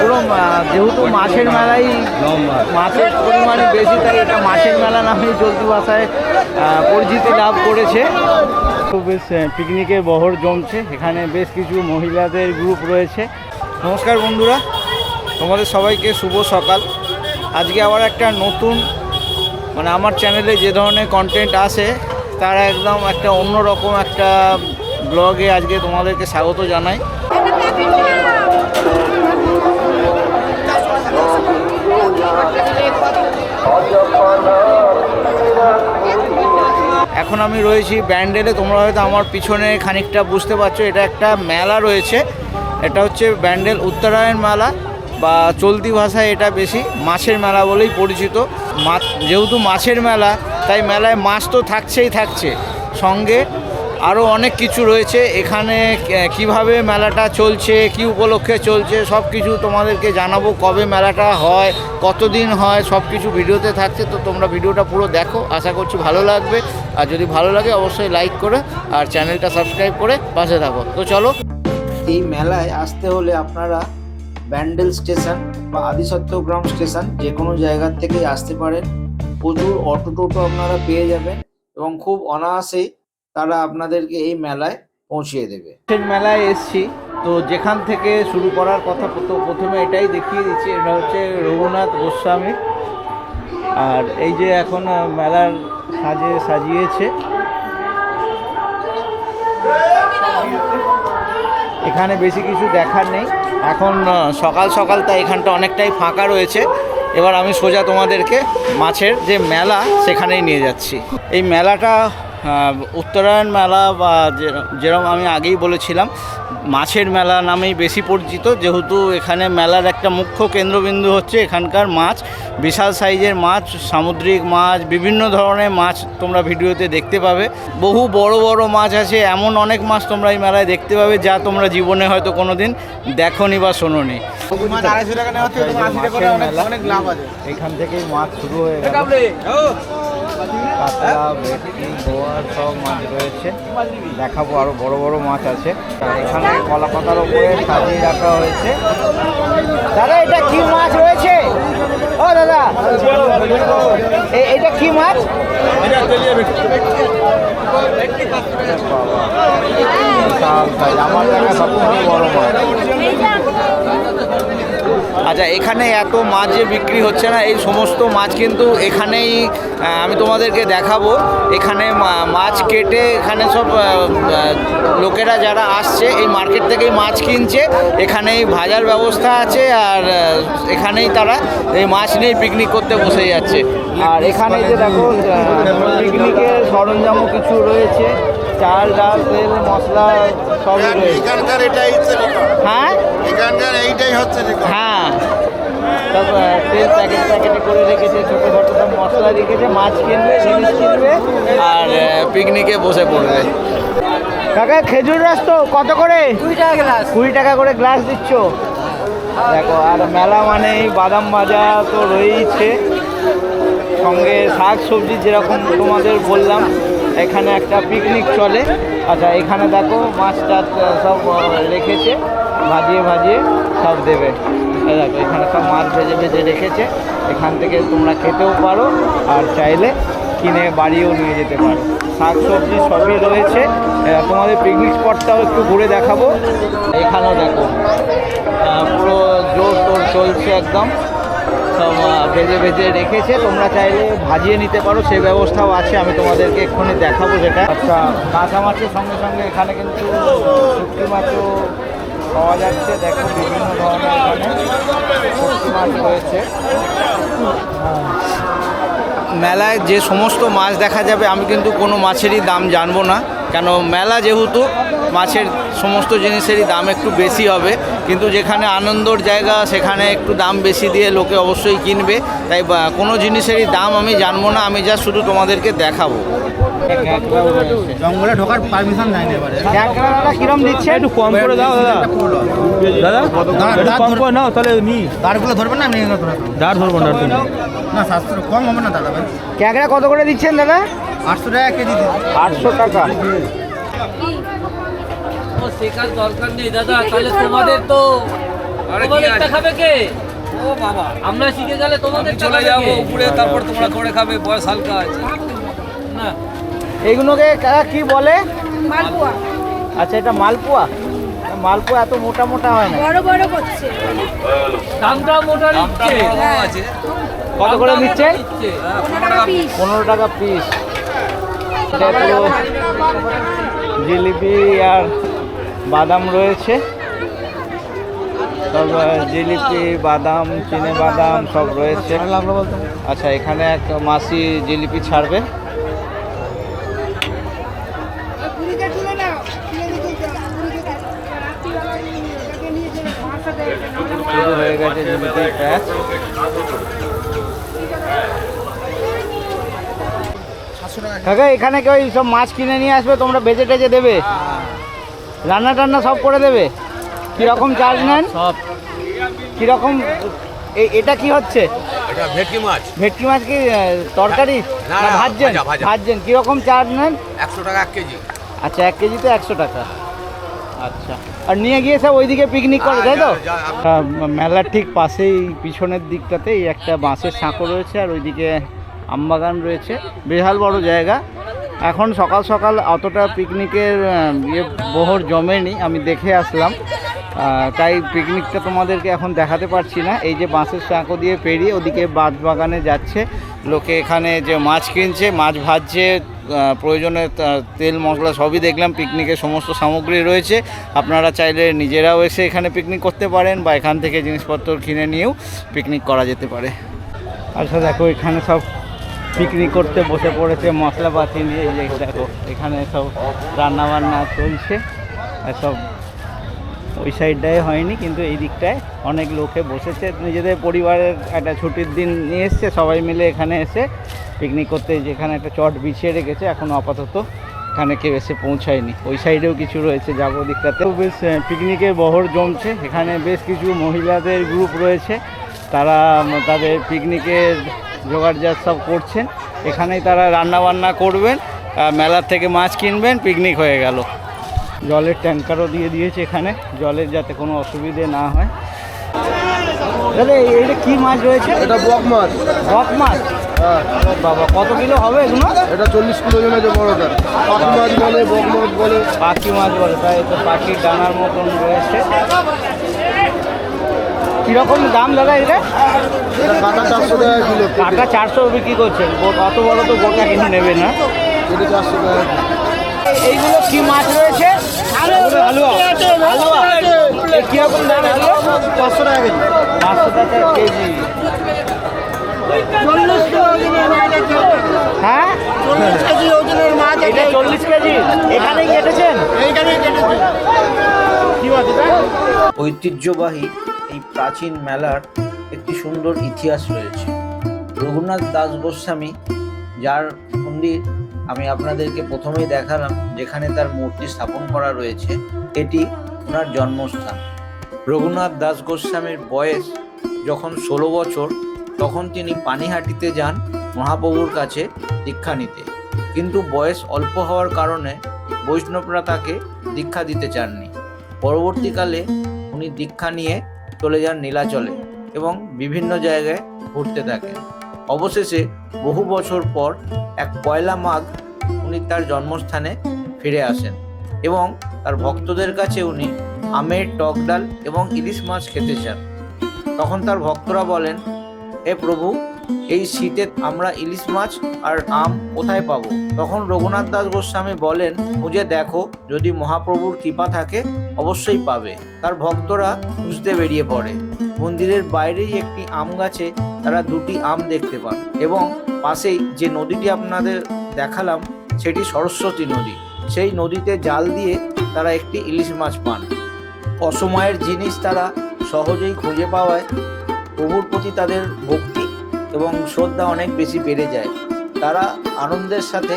পুরো যেহেতু মাছের মেলাই মাছের পরিমাণে বেশি, তাই এটা মাছের মেলা নামে চলতি ভাষায় পরিচিতি লাভ করেছে। খুব বেশ পিকনিকের বহর জমছে। এখানে বেশ কিছু মহিলাদের গ্রুপ রয়েছে। নমস্কার বন্ধুরা, তোমাদের সবাইকে শুভ সকাল। আজকে আবার একটা নতুন মানে আমার চ্যানেলে যে ধরনের কন্টেন্ট আসে, তার একদম একটা অন্যরকম একটা ব্লগে আজকে তোমাদেরকে স্বাগত জানাই। এখন আমি রয়েছি ব্যান্ডেলে, তোমরা হয়তো আমার পিছনে খানিকটা বুঝতে পারছ, এটা একটা মেলা রয়েছে। এটা হচ্ছে ব্যান্ডেল উত্তরায়ণ মেলা, বা চলতি ভাষায় এটা বেশি মাছের মেলা বলেই পরিচিত। মাছ যেহেতু মাছের মেলা, তাই মেলায় মাছ তো থাকছেই থাকছে। সঙ্গে আরও অনেক কিছু রয়েছে। এখানে কীভাবে মেলাটা চলছে, কি উপলক্ষে চলছে সব কিছু তোমাদেরকে জানাব। কবে মেলাটা হয়, কতদিন হয় সব কিছু ভিডিওতে থাকছে। তো তোমরা ভিডিওটা পুরো দেখো। আশা করছি ভালো লাগবে। আর যদি ভালো লাগে, অবশ্যই লাইক করে আর চ্যানেলটা সাবস্ক্রাইব করে পাশে থাকো। তো চলো। এই মেলায় আসতে হলে আপনারা ব্যান্ডেল স্টেশন বা আদিসত্যগ্রাম স্টেশন যে কোনো জায়গার থেকেই আসতে পারেন। প্রচুর অটো টোটো আপনারা পেয়ে যাবেন এবং খুব অনায়াসেই তারা আপনাদেরকে এই মেলায় পৌঁছিয়ে দেবে। মেলায় এসছি। তো যেখান থেকে শুরু করার কথা প্রথ- প্রথমে এটাই দেখিয়ে দিচ্ছি, এটা হচ্ছে রঘুনাথ গোস্বামী। আর এই যে এখন মেলার সাজে সাজিয়েছে। এখানে বেশি কিছু দেখার নেই। এখন সকাল সকাল তাই এখানটা অনেকটাই ফাঁকা রয়েছে। এবার আমি সোজা তোমাদেরকে মাছের যে মেলা, সেখানেই নিয়ে যাচ্ছি। এই মেলাটা উত্তরায়ণ মেলা বা যে- যেরকম আমি আগেই বলেছিলাম মাছের মেলা নামেই বেশি পরিচিত যেহেতু এখানে মেলার একটা মুখ্য কেন্দ্রবিন্দু হচ্ছে এখানকার মাছ বিশাল সাইজের মাছ সামুদ্রিক মাছ বিভিন্ন ধরনের মাছ তোমরা ভিডিওতে দেখতে পাবে। বহু বড় বড় মাছ আছে এমন অনেক মাছ তোমরা এই মেলায় দেখতে পাবে যা তোমরা জীবনে হয়তো কোনো কোনোদিন দেখোনি বা শোনোনি। এখান থেকেই মাছ শুরু হয়ে গেল। কাতলা ভেটকি গোয়ার সব মাছ রয়েছে। দেখাবো আরও বড় বড় মাছ আছে। এখানে কলা পাতার উপরে সাজিয়ে রাখা হয়েছে। দাদা, এটা কি মাছ রয়েছে? ও, দাদা। এটা কি মাছ? আমার দেখা সবথেকে বড় মাছ। আচ্ছা এখানে এত মাছ যে বিক্রি হচ্ছে না, এই সমস্ত মাছ কিন্তু এখানেই আমি তোমাদেরকে দেখাবো। এখানে মাছ কেটে এখানে সব লোকেরা যারা আসছে, এই মার্কেট থেকেই মাছ কিনছে। এখানেই ভাজার ব্যবস্থা আছে আর এখানেই তারা এই মাছ নিয়ে পিকনিক করতে বসে যাচ্ছে। আর এখানে যে দেখো পিকনিকের সরঞ্জামও কিছু রয়েছে। চাল ডাল তেল মশলা রয়েছে। এখানকার এটাই হচ্ছে হ্যাঁ? এখানকার এইটাই হচ্ছে হ্যাঁ। সব তেল প্যাকেট প্যাকেটে করে রেখেছে ছোটো ছোটো সব মশলা রেখেছে মাছ কিনবে জিনিস কিনবে আর পিকনিকে বসে পড়বে। কাকা খেজুর রস তো কত করে? কুড়ি টাকা গ্লাস। কুড়ি টাকা করে গ্লাস দিচ্ছ? দেখো আর মেলা মানেই বাদাম ভাজা তো রয়েইছে। সঙ্গে শাক সবজি যেরকম তোমাদের বললাম এখানে একটা পিকনিক চলে। আচ্ছা এখানে দেখো মাছ টাছ সব রেখেছে। ভাজিয়ে ভাজিয়ে সব দেবে। দেখো, এখানে সব মাছ ভেজে ভেজে রেখেছে। এখান থেকে তোমরা খেতেও পারো, আর চাইলে কিনে বাড়িও নিয়ে যেতে পারো। শাক সবজি সবই রয়েছে। তোমাদের পিকনিক স্পটটাও একটু ঘুরে দেখাবো। এখানেও দেখো পুরো জোর তোর চলছে একদম। ভেজে ভেজে রেখেছে। তোমরা চাইলে ভাজিয়ে নিতে পারো সেই ব্যবস্থাও আছে, আমি তোমাদেরকে এক্ষুনি দেখাবো সেটা আচ্ছা কাঁচা মাছের সঙ্গে সঙ্গে এখানে কিন্তু শুটকি মাছও পাওয়া যাচ্ছে। দেখো, বিভিন্ন ধরনের মাছ রয়েছে। মেলায় যে সমস্ত মাছ দেখা যাবে, আমি কিন্তু কোনো মাছেরই দাম জানব না। কেন মেলা যেহেতু মাছের সমস্ত জিনিসেরই দাম একটু বেশি হবে কিন্তু যেখানে আনন্দর জায়গা সেখানে একটু দাম বেশি দিয়ে লোকে অবশ্যই কিনবে। তাই বা- কোনো জিনিসেরই দাম আমি জানব না আমি যা শুধু তোমাদেরকে দেখাবো। জঙ্গলে ঢোকার পারমিশন এবারে। কিরম দিচ্ছে? একটু কম করে দাও দাদা। দাদা একটু কম করে নাও তাহলে নি দাঁড়গুলো ধরবেন না আমি দাঁড় ধরবো ধরবো না সাতশো কম হবে না দাদা ভাই। ক্যাঁকড়া কত করে দিচ্ছেন দাদা? আটশো টাকা কেজি দিন। আটশো টাকা। শেখার দরকার নেই দাদা তাহলে তোমাদের তো তোমাদেরটা খাবে কে? ও বাবা। আমরা শিখে গেলে তোমাদের চলে যাব উপরে তারপর তোমরা করে খাবে বয়স হালকা আছে। না। এইগুলোকে কাকা কি বলে? মালপোয়া। আচ্ছা এটা মালপোয়া? মালপোয়া এত মোটা মোটা হয় না। বড় বড় করছে। দামটা মোটা নিচ্ছে। কত করে নিচ্ছে? পনেরো টাকা পিস পনেরো টাকা পিস এটা পুরো জিলিপি আর বাদাম রয়েছে। সব জিলিপি বাদাম চিনে বাদাম সব রয়েছে। আচ্ছা এখানে এক মাসি জিলিপি ছাড়বে। শুরু হয়ে গেছে জিলিপির প্যাচ কাকা এখানে কেউ সব মাছ কিনে নিয়ে আসবে তোমরা বেজে টেজে দেবে। রান্না টান্না সব করে দেবে। কীরকম চার্জ নেন? সব। কীরকম এটা কি হচ্ছে? ভেটকি মাছ। ভেটকি মাছ কি তরকারি? না, না না, ভাজছেন? ভাজা, ভাজা। ভাজছেন। কীরকম চার্জ নেন? একশো টাকা এক কেজি। আচ্ছা এক কেজিতে একশো টাকা। আচ্ছা। আর নিয়ে গিয়ে সব ওইদিকে পিকনিক করে তাই তো? যা- যা- মেলার ঠিক পাশেই পিছনের দিকটাতেই একটা বাঁশের সাঁকো রয়েছে আর ওইদিকে আমবাগান রয়েছে। বিশাল বড় জায়গা। এখন সকাল সকাল অতটা পিকনিকের ইয়ে বহর জমেনি, আমি দেখে আসলাম। তাই পিকনিকটা তোমাদেরকে এখন দেখাতে পারছি না। এই যে বাঁশের সাঁকো দিয়ে পেরিয়ে ওদিকে বাঁধ বাগানে যাচ্ছে। লোকে এখানে যে মাছ কিনছে, মাছ ভাজছে প্রয়োজনে তেল, মশলা সবই দেখলাম। পিকনিকের সমস্ত সামগ্রী রয়েছে। আপনারা চাইলে নিজেরাও এসে এখানে পিকনিক করতে পারেন বা এখান থেকে জিনিসপত্র কিনে নিয়েও পিকনিক করা যেতে পারে। আচ্ছা দেখো, এখানে সব পিকনিক করতে বসে পড়েছে, মশলাপাতি নিয়ে, এই যে দেখো, এখানে সব রান্না বান্না চলছে সব ওই সাইডটায় হয়নি, কিন্তু এই দিকটায় অনেক লোকে বসেছে। নিজেদের পরিবারের একটা ছুটির দিন নিয়ে এসছে, সবাই মিলে এখানে এসে পিকনিক করতে যেখানে একটা চট বিছিয়ে রেখেছে এখনও আপাতত এখানে কেউ এসে পৌঁছায়নি। ওই সাইডেও কিছু রয়েছে, যাব দিকটাতেও বেশ পিকনিকের বহর জমছে, এখানে বেশ কিছু মহিলাদের গ্রুপ রয়েছে। তারা, তাদের পিকনিকের জোগাড়জাত সব করছেন। এখানেই তারা রান্না বান্না করবেন মেলার থেকে মাছ কিনবেন পিকনিক হয়ে গেল। জলের ট্যাঙ্কারও দিয়ে দিয়েছে এখানে জলের যাতে কোনো অসুবিধে না হয়। এই- এটা কি মাছ রয়েছে? এটা বক মাছ। বক মাছ? ও বাবা কত কিলো হবে এগুলো? এটা চল্লিশ কিলো জন আছে বড়টা। পাখি মাছ বলে বক মাছ বলে। পাখি মাছ বলে তাই তো পাখির ডানার মতন রয়েছে। কীরকম দাম দাদা এটা কাটা চারশো টাকা কিলো। কাটা চারশো বিক্রি করছেন অত বড় তো গোটা কিনে নেবে না। এটা চারশো টাকা। এইগুলো কি মাছ রয়েছে? কীরকম দাম পাঁচশো টাকা কেজি। পাঁচশো টাকা কেজি। হ্যাঁ? চল্লিশ কেজি ওজনের মাছ এটা চল্লিশ কেজি। এখানেই কেটেছেন? এইখানে কেটেছে। কি ঐতিহ্যবাহী এই প্রাচীন মেলার একটি সুন্দর ইতিহাস রয়েছে। রঘুনাথ দাস গোস্বামী, যার মন্দির আমি আপনাদেরকে প্রথমেই দেখালাম, যেখানে তার মূর্তি স্থাপন করা রয়েছে, এটি ওনার জন্মস্থান। রঘুনাথ দাস গোস্বামীর বয়স যখন ষোলো বছর, তখন তিনি পানিহাটিতে যান মহাপ্রভুর কাছে দীক্ষা নিতে। কিন্তু বয়স অল্প হওয়ার কারণে বৈষ্ণবরা তাকে দীক্ষা দিতে চাননি। পরবর্তীকালে উনি দীক্ষা নিয়ে চলে যান নীলাচলে এবং বিভিন্ন জায়গায় ঘুরতে থাকে। অবশেষে বহু বছর পর এক পয়লা মাঘ উনি তার জন্মস্থানে ফিরে আসেন এবং তার ভক্তদের কাছে উনি আমের টক ডাল এবং ইলিশ মাছ খেতে চান। তখন তার ভক্তরা বলেন, হে প্রভু এই শীতে আমরা ইলিশ মাছ আর আম কোথায় পাবো? তখন রঘুনাথ দাস গোস্বামী বলেন, খুঁজে দেখো, যদি মহাপ্রভুর কৃপা থাকে, অবশ্যই পাবে। তার ভক্তরা খুঁজতে বেরিয়ে পড়ে। মন্দিরের বাইরেই একটি আম গাছে তারা দুটি আম দেখতে পান এবং পাশেই যে নদীটি আপনাদের দেখালাম, সেটি সরস্বতী নদী। সেই নদীতে জাল দিয়ে তারা একটি ইলিশ মাছ পান। অসময়ের জিনিস তারা সহজেই খুঁজে পাওয়ায় প্রভুর প্রতি তাদের ভক্তি এবং শ্রদ্ধা অনেক বেশি বেড়ে যায়। তারা আনন্দের সাথে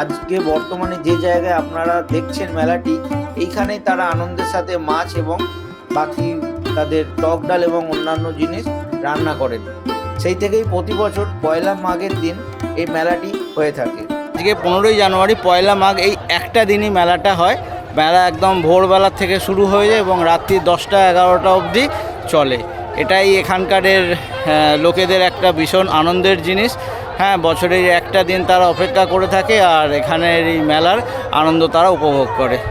আজকে বর্তমানে যে জায়গায় আপনারা দেখছেন মেলাটি এইখানেই তারা আনন্দের সাথে মাছ এবং বাকি তাদের টক ডাল এবং অন্যান্য জিনিস রান্না করেন। সেই থেকেই প্রতি বছর পয়লা মাঘের দিন এই মেলাটি হয়ে থাকে। আজকে পনেরোই জানুয়ারি, পয়লা মাঘ, এই একটা দিনই মেলাটা হয়। মেলা একদম ভোরবেলা থেকে শুরু হয়ে যায় এবং রাত্রি দশটা এগারোটা অবধি চলে। এটাই এখানকারের লোকেদের একটা ভীষণ আনন্দের জিনিস। হ্যাঁ বছরের একটা দিন তারা অপেক্ষা করে থাকে আর এখানের এই মেলার আনন্দ তারা উপভোগ করে।